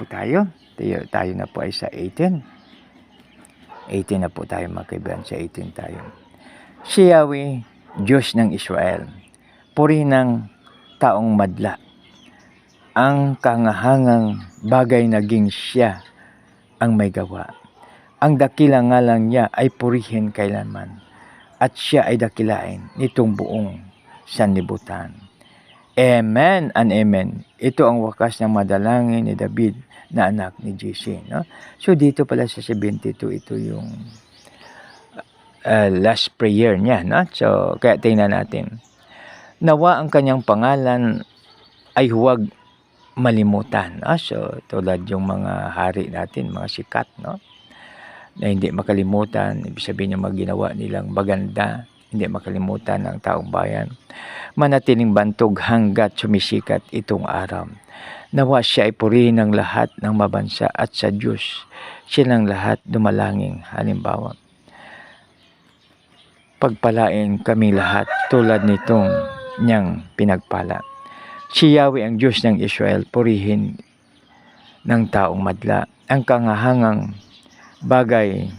po tayo. Tayo, tayo na po ay sa 18. 18 na po tayo mga kaibigan. Sa 18 tayo. Si Yahweh, Diyos ng Israel. Puri ng taong madla. Ang kangahangang bagay naging siya ang may gawa. Ang dakilang ngalan niya ay purihin kailanman. At siya ay dakilain nitong buong sanlibutan. Amen and amen. Ito ang wakas ng madalangin ni David na anak ni JC. No? So dito pala sa 72, ito yung uh, last prayer niya. No? So kaya tingnan natin. Nawa ang kanyang pangalan ay huwag malimutan. No? So tulad yung mga hari natin, mga sikat, no? na hindi makalimutan, ibig sabihin yung mga ginawa nilang maganda, hindi makalimutan ng taong bayan. Manatiling bantog hanggat sumisikat itong araw. Nawa siya ay purihin ng lahat ng mabansa at sa Diyos. Siya ng lahat dumalangin. Halimbawa, pagpalain kami lahat tulad nitong niyang pinagpala. Si Yahweh ang Diyos ng Israel, purihin ng taong madla. Ang kangahangang bagay,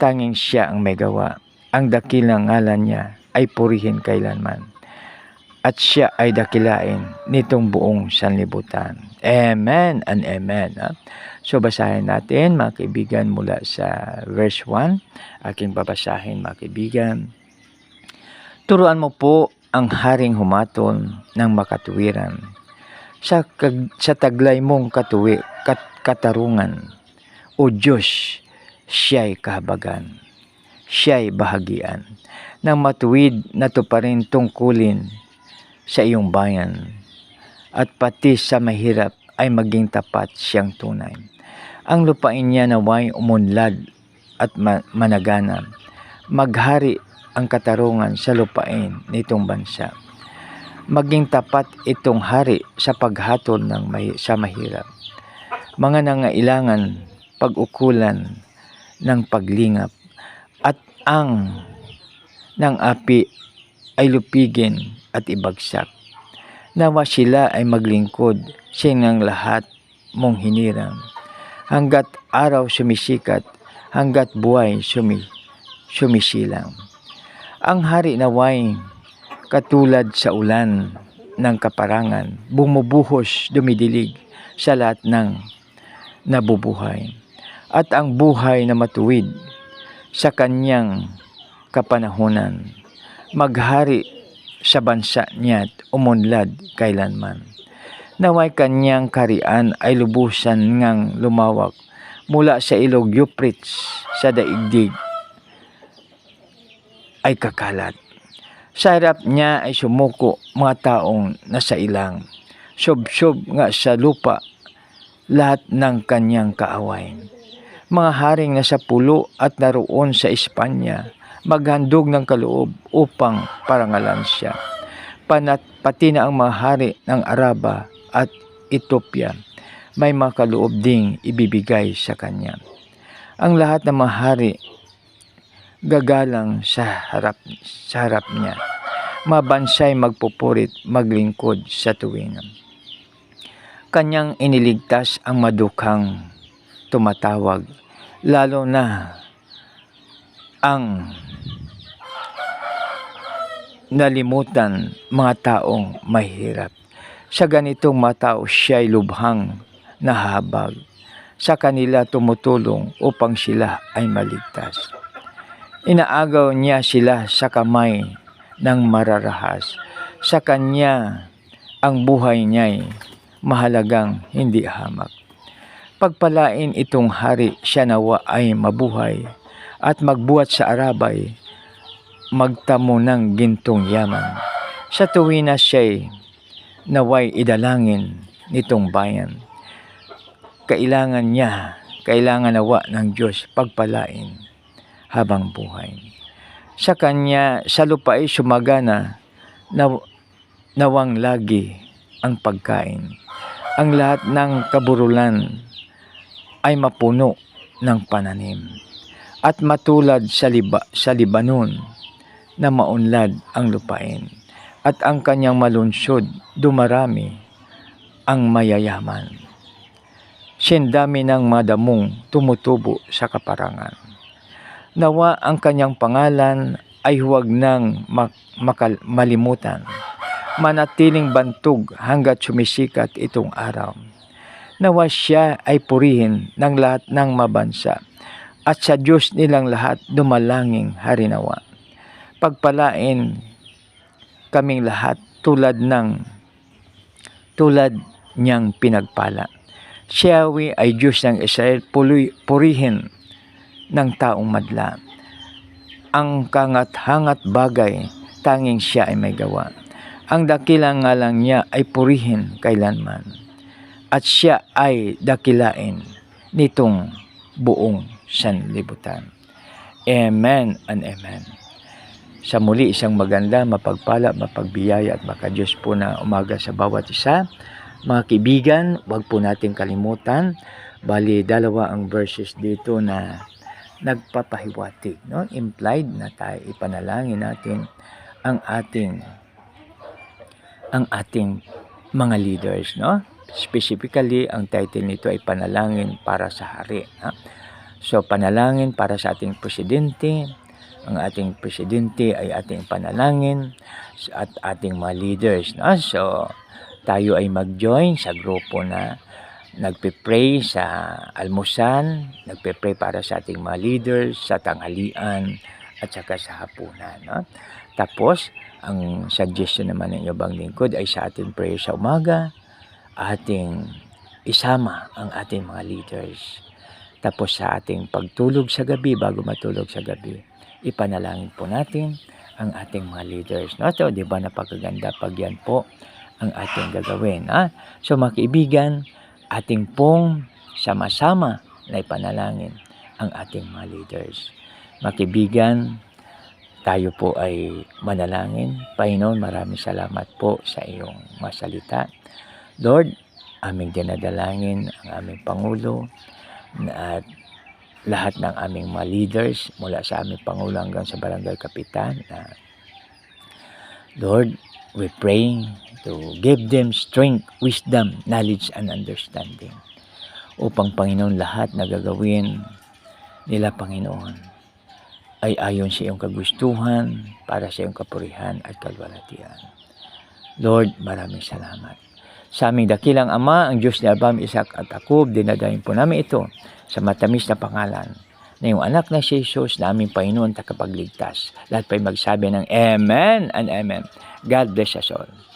tanging siya ang may gawa. Ang dakilang ngalan niya ay purihin kailanman. At siya ay dakilain nitong buong sanlibutan. Amen and amen. So basahin natin mga kaibigan mula sa verse 1. Aking babasahin mga kaibigan. Turuan mo po ang haring humatol ng makatuwiran. Sa, kag- sa taglay mong katuwi, kat, katarungan, o Diyos, siya'y kahabagan. Siya'y bahagian. Nang matuwid na to pa rin tungkulin sa iyong bayan. At pati sa mahirap ay maging tapat siyang tunay. Ang lupain niya naway umunlad at ma- managana. Maghari ang katarungan sa lupain nitong bansa. Maging tapat itong hari sa paghatol ng mahi- sa mahirap. Mga nangailangan pag-ukulan ng paglingap ang ng api ay lupigin at ibagsak. Nawa sila ay maglingkod sa ng lahat mong hinirang. Hanggat araw sumisikat, hanggat buhay sumi, sumisilang. Ang hari naway katulad sa ulan ng kaparangan, bumubuhos, dumidilig sa lahat ng nabubuhay at ang buhay na matuwid sa kanyang kapanahunan. Maghari sa bansa niya at umunlad kailanman. Naway kanyang karian ay lubusan ngang lumawak mula sa ilog Euphrates sa daigdig ay kakalat. Sa harap niya ay sumuko mga taong nasa ilang. Sob-sob nga sa lupa lahat ng kanyang kaaway mga haring nasa pulo at naroon sa Espanya, maghandog ng kaloob upang parangalan siya. Panat, pati na ang mga hari ng Araba at Ethiopia, may mga kaloob ding ibibigay sa kanya. Ang lahat ng mga hari gagalang sa harap, sa harap niya. Mga bansay magpupurit, maglingkod sa tuwingan. Kanyang iniligtas ang madukhang tumatawag lalo na ang nalimutan mga taong mahirap. Sa ganitong mga tao siya'y lubhang nahabag. Sa kanila tumutulong upang sila ay maligtas. Inaagaw niya sila sa kamay ng mararahas. Sa kanya ang buhay niya'y mahalagang hindi hamak. Pagpalain itong hari siya nawa ay mabuhay at magbuhat sa Arabay, magtamo ng gintong yaman. Sa tuwi na siya'y naway idalangin nitong bayan. Kailangan niya, kailangan nawa ng Diyos pagpalain habang buhay. Sa kanya, sa lupa ay sumagana na, nawang lagi ang pagkain. Ang lahat ng kaburulan ay mapuno ng pananim. At matulad sa, liba, sa Libanon na maunlad ang lupain. At ang kanyang malunsod dumarami ang mayayaman. siyendami ng madamong tumutubo sa kaparangan. Nawa ang kanyang pangalan ay huwag nang mak- malimutan. Manatiling bantog hanggat sumisikat itong araw. Nawa siya ay purihin ng lahat ng mabansa at sa Diyos nilang lahat dumalanging harinawa. Pagpalain kaming lahat tulad ng tulad niyang pinagpala. Siyawi ay Diyos ng Israel, purihin ng taong madla. Ang kangat-hangat bagay, tanging siya ay may gawa. Ang dakilang ngalang niya ay purihin kailanman. At siya ay dakilain nitong buong sanlibutan. Amen and amen. Sa muli isang maganda, mapagpala, mapagbiyaya at makadiyos po na umaga sa bawat isa. Mga kaibigan, huwag po natin kalimutan. Bali, dalawa ang verses dito na nagpapahiwatig, no? Implied na tayo ipanalangin natin ang ating ang ating mga leaders, no? Specifically, ang title nito ay panalangin para sa hari. No? So, panalangin para sa ating presidente. Ang ating presidente ay ating panalangin at ating mga leaders. No? So, tayo ay mag-join sa grupo na nagpe-pray sa almusan, nagpe-pray para sa ating mga leaders, sa tanghalian, at saka sa hapunan. No? Tapos, ang suggestion naman ng ibang lingkod ay sa ating prayer sa umaga, ating isama ang ating mga leaders. Tapos sa ating pagtulog sa gabi, bago matulog sa gabi, ipanalangin po natin ang ating mga leaders. No? So, di ba napakaganda pag yan po ang ating gagawin. Ha? So mga kaibigan, ating pong sama-sama na ipanalangin ang ating mga leaders. Mga tayo po ay manalangin. Panginoon, maraming salamat po sa iyong masalita. Lord, aming dinadalangin ang aming Pangulo at lahat ng aming mga leaders mula sa aming Pangulo hanggang sa Barangay Kapitan na Lord, we pray to give them strength, wisdom, knowledge, and understanding upang Panginoon lahat na gagawin nila Panginoon ay ayon sa iyong kagustuhan para sa iyong kapurihan at kalwalatian. Lord, maraming salamat. Sa aming dakilang Ama, ang Diyos ni Abraham, Isaac at Jacob, dinadayin po namin ito sa matamis na pangalan na yung anak na si Jesus na aming Panginoon takapagligtas. Lahat pa'y magsabi ng Amen and Amen. God bless us all.